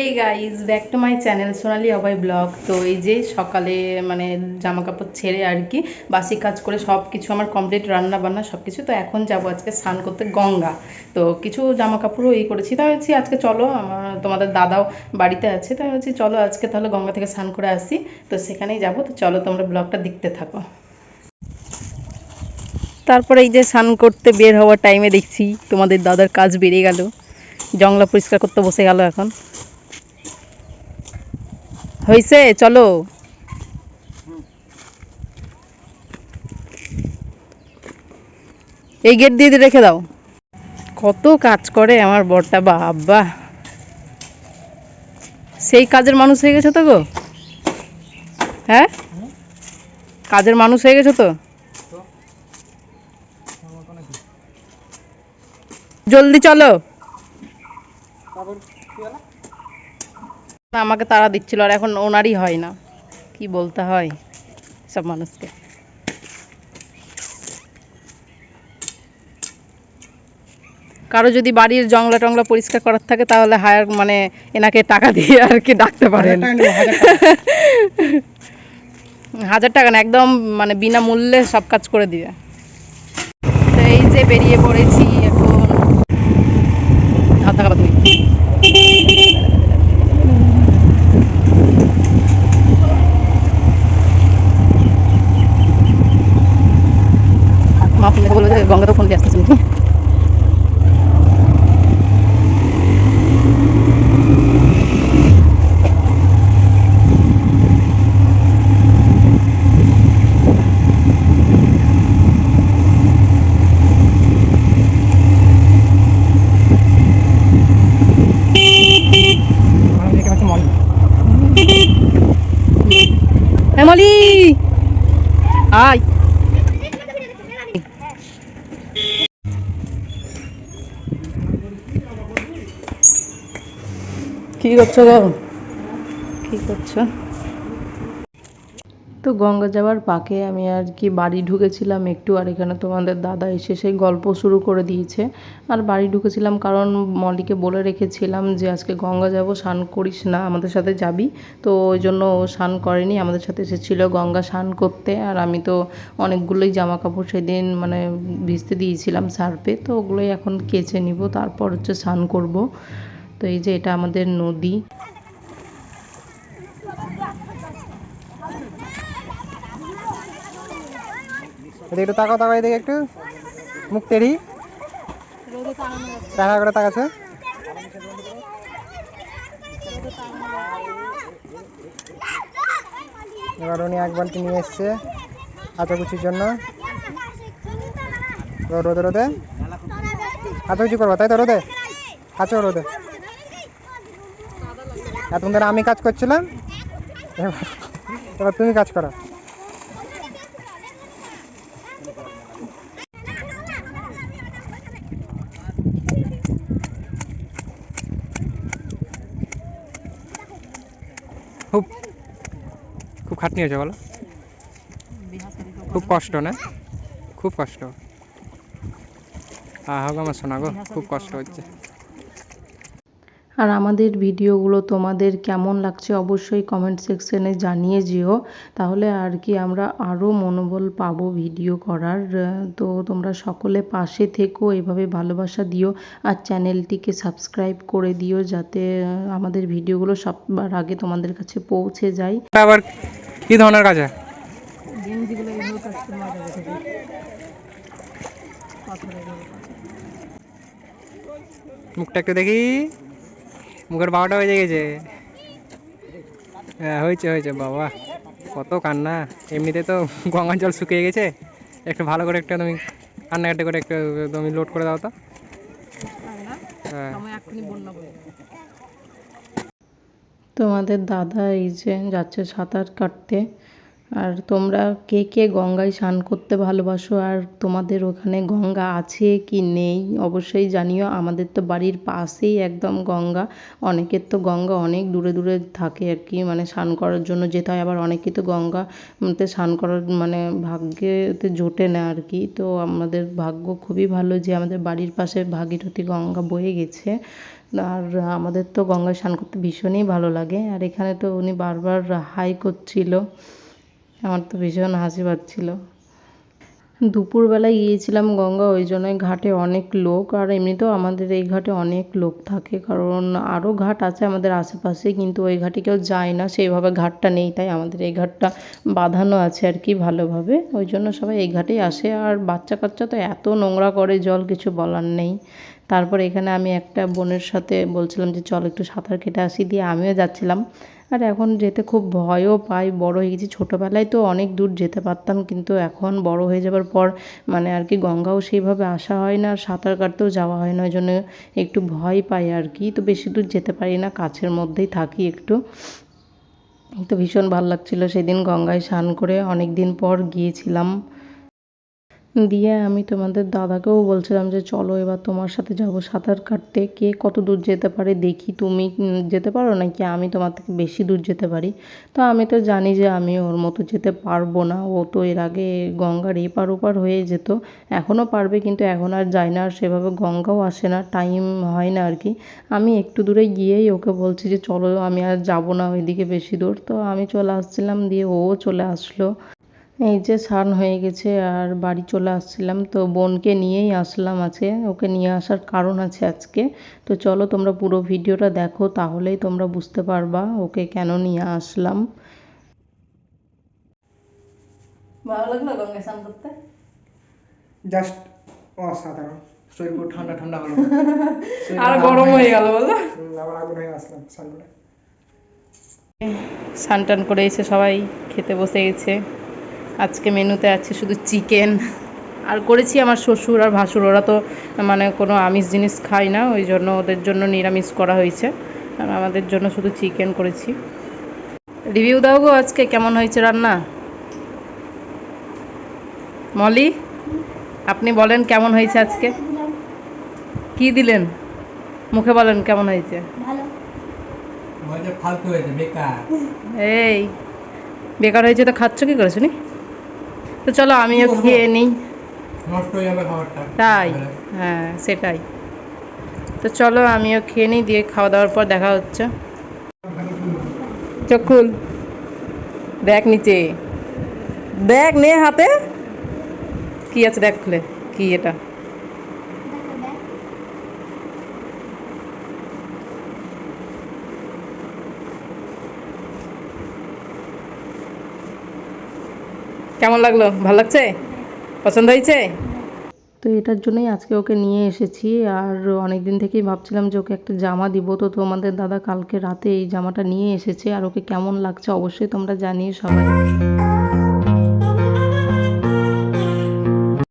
এই guys back to my channel Sonali Abhay blog তো এই যে সকালে মানে জামা কাপড় ছেড়ে আর কি, বাসি কাজ করে সব কিছু আমার কমপ্লিট রান্না বান্না সব কিছু তো এখন যাব আজকে স্নান করতে গঙ্গা। তো কিছু জামা কাপড়ও এই করেছি, তাই হচ্ছে আজকে চলো, আমার তোমাদের দাদাও বাড়িতে আছে, তাই হচ্ছে চলো আজকে তাহলে গঙ্গা থেকে স্নান করে আসি, তো সেখানেই যাব, তো চলো তোমরা ব্লগটা দেখতে থাকো। তারপরে এই যে স্নান করতে বের হওয়ার টাইমে দেখছি তোমাদের দাদার কাজ বেড়ে গেল। জংলা পরিষ্কার করতে বসে গেল এখন। হয়েছে? চলো। এই গেট দিয়ে রেখে দাও। কত কাজ করে আমার বরটা, বাবা। সেই কাজের মানুষ হয়ে গেছো তো গো? হ্যাঁ? কাজের মানুষ হয়ে গেছো তো? জলদি চলো। আমাকে তারা দিচ্ছিল আর এখন ওনারই হয় না। কি বলতে হয় সব মানুষকে। কারও যদি বাড়ির জংলা টংলা পরিষ্কার করার থাকে তাহলে হায়ার মানে এনাকে টাকা দিয়ে আর কি ডাকতে পারেন। হাজার টাকা না একদম মানে বিনামূল্যে সব কাজ করে দিবে। তো এই যে বেরিয়ে পড়েছি এখন হাত থাকা তুমি মা ফোন বলল যে গঙ্গা তো ফোন দিয়ে আসতেছে নাকি এমলি আয়। কি করছ গো? কি করছ? তো গঙ্গা যাওয়ার পাকে আমি আর কি বাড়ি ঢুকেছিলাম একটু, আর এখানে তোমাদের দাদা এসে সেই গল্প শুরু করে দিয়েছে। আর বাড়ি ঢুকেছিলাম কারণ মলিকে বলে রেখেছিলাম যে, আজকে গঙ্গা যাব, স্নান করিস না, আমাদের সাথে যাবি। তো ওই জন্য ও স্নান করেনি, আমাদের সাথে এসেছিল গঙ্গা স্নান করতে। আর আমি তো অনেকগুলোই জামা কাপড় সেদিন মানে ভিজতে দিয়েছিলাম সার্ফে, তো ওগুলোই এখন কেচে নিব, তারপর হচ্ছে স্নান করব। তো এই যে এটা আমাদের নদী। এদিকে একটু তাকাও তাকাও এদিকে একটু। মুখ তেরি দেখা করে তাকাচ্ছে। এবার উনি এক বালতি নিয়ে এসছে আচাকুচির জন্য। রোদে রোদে। আচাকুচি করব, তাই তো রোদে? আছো রোদে। এতক্ষণ ধরে আমি কাজ করছিলাম। এবার এবার তুমি কাজ করো। খুব খুব খাটনি হয়েছে বলো। খুব কষ্ট, না? খুব কষ্ট। আহ আমার শোনা গো, খুব কষ্ট হচ্ছে। আর আমাদের ভিডিওগুলো তোমাদের কেমন লাগছে অবশ্যই কমেন্ট সেকশনে জানিয়ে যেও। তাহলে আর কি আমরা আরও মনোবল পাবো ভিডিও করার। তো তোমরা সকলে পাশে থেকো, এভাবে ভালোবাসা দিও আর চ্যানেলটিকে সাবস্ক্রাইব করে দিও যাতে আমাদের ভিডিওগুলো সবার আগে তোমাদের কাছে পৌঁছে যায়। আবার কি ধরনের কাজ মুখটা একটু দেখি। মুখের বাবাটা হয়ে গেছে। হ্যাঁ হয়েছে হয়েছে, বাবা। কত কান্না। এমনিতে তো গঙ্গার জল শুকিয়ে গেছে। একটু ভালো করে একটা তুমি কান্নাকাটি করে একটু তুমি লোড করে দাও তো। হ্যাঁ। তোমাদের দাদা এই যে যাচ্ছে সাঁতার কাটতে। আর তোমরা কে কে গঙ্গায় স্নান করতে ভালোবাসো আর তোমাদের ওখানে গঙ্গা আছে কি নেই, অবশ্যই জানিও। আমাদের তো বাড়ির পাশেই একদম গঙ্গা। অনেকের তো গঙ্গা অনেক দূরে দূরে থাকে আর কি মানে স্নান করার জন্য যেতে হয়। আবার অনেকে তো গঙ্গা তে স্নান করার মানে ভাগ্যেতে জোটে না আর কি। তো আমাদের ভাগ্য খুবই ভালো যে আমাদের বাড়ির পাশে ভাগীরথী গঙ্গা বয়ে গেছে। আর আমাদের তো গঙ্গায় স্নান করতে ভীষণই ভালো লাগে। আর এখানে তো উনি বারবার হাই করছিল। আমার তো ভীষণ হাসি পাচ্ছিল। দুপুরবেলায় গিয়েছিলাম গঙ্গা, ওই জন্যই ঘাটে অনেক লোক, আর এমনিতেও আমাদের এই ঘাটে অনেক লোক থাকে, কারণ আরও ঘাট আছে আমাদের আশেপাশে, কিন্তু ওই ঘাটে কেউ যায় না, সেইভাবে ঘাটটা নেই, তাই আমাদের এই ঘাটটা বাঁধানো আছে আর কি ভালোভাবে, ওই জন্য সবাই এই ঘাটেই আসে, আর বাচ্চা কাচ্চা তো এত নোংরা করে জল, কিছু বলার নেই। তারপর এখানে আমি একটা বোনের সাথে বলছিলাম যে, চল একটু সাঁতার কেটে আসি দিয়ে আমিও যাচ্ছিলাম। আর এখন যেতে খুব ভয়ও পাই, বড় হয়ে গেছি ছোটোবেলায় তো অনেক দূর যেতে পারতাম, কিন্তু এখন বড় হয়ে যাবার পর মানে আর কি গঙ্গাও সেইভাবে আসা হয় না, আর সাঁতার কাটতেও যাওয়া হয় না, ওই জন্য একটু ভয় পাই আর কি, তো বেশি দূর যেতে পারি না, কাছের মধ্যেই থাকি একটু। তো ভীষণ ভালো লাগছিল সেদিন গঙ্গায় স্নান করে অনেক দিন পর গিয়েছিলাম। দিয়ে আমি তোমাদের দাদাকেও বলছিলাম যে, চলো এবার তোমার সাথে যাব সাঁতার কাটতে। কে কত দূর যেতে পারে দেখি। তুমি যেতে পারো নাকি? আমি তোমার থেকে বেশি দূর যেতে পারি। তো আমি তো জানি যে, আমি ওর মতো যেতে পারব না। ও তো এর আগে গঙ্গার এপার ওপার হয়ে যেত, এখনও পারবে, কিন্তু এখন আর যায় না। আর সেভাবে গঙ্গাও আসে না, টাইম হয় না আর কি। আমি একটু দূরে গিয়েই ওকে বলছি যে, চলো, আমি আর যাব না ওইদিকে বেশি দূর। তো আমি চলে আসছিলাম, দিয়ে ও চলে আসলো। এই যে স্নান হয়ে গেছে আর বাড়ি চলে আসছিলাম তো বোনকে নিয়েই আসলাম আজকে। ওকে নিয়ে আসার কারণ আছে আজকে। তো চলো তোমরা পুরো ভিডিওটা দেখো তাহলেই তোমরা বুঝতে পারবা ওকে কেন নিয়ে আসলাম। ভালো লাগল গঙ্গায় স্নান করতে? জাস্ট অসাধারণ। শরীর পুরো ঠান্ডা ঠান্ডা হলো। আর গরম হয়ে গেল বলো। আবার আগুন হয়ে আসলাম স্নান করে। স্নান টান করে এসে সবাই খেতে বসে গেছে। আজকে মেনুতে আছে শুধু চিকেন। আর করেছি আমার শ্বশুর আর ভাসুর ওরা তো মানে কোনো আমিষ জিনিস খায় না ওই জন্য ওদের জন্য নিরামিষ করা হয়েছে। আর আমাদের জন্য শুধু চিকেন করেছি। রিভিউ দাও গো আজকে কেমন হয়েছে রান্না? মলি আপনি বলেন কেমন হয়েছে আজকে? কি দিলেন? মুখে বলেন কেমন হয়েছে? এই বেকার হয়েছে তো খাচ্ছ কি করে শুনি? তো চলো আমিও খেয়ে নিই। নষ্ট হয়ে তাই? হ্যাঁ। সেটাই। তো চলো আমিও খেয়ে নিই দিয়ে খাওয়া দাওয়ার পর দেখা হচ্ছে। চক্ষুল ব্যাগ দেখ নিচে। দেখ নে হাতে। কি আছে দেখ খুলে। কি এটা? কেমন লাগল? ভালো লাগছে? পছন্দ হয়েছে? তো এটার জন্যই আজকে ওকে নিয়ে এসেছি, আর অনেক দিন থেকেই ভাবছিলাম যে ওকে একটা জামা দিব। তো তোমাদের দাদা কালকে রাতে এই জামাটা নিয়ে এসেছে, আর ওকে কেমন লাগছে অবশ্যই তোমরা জানিয়ে সবাই।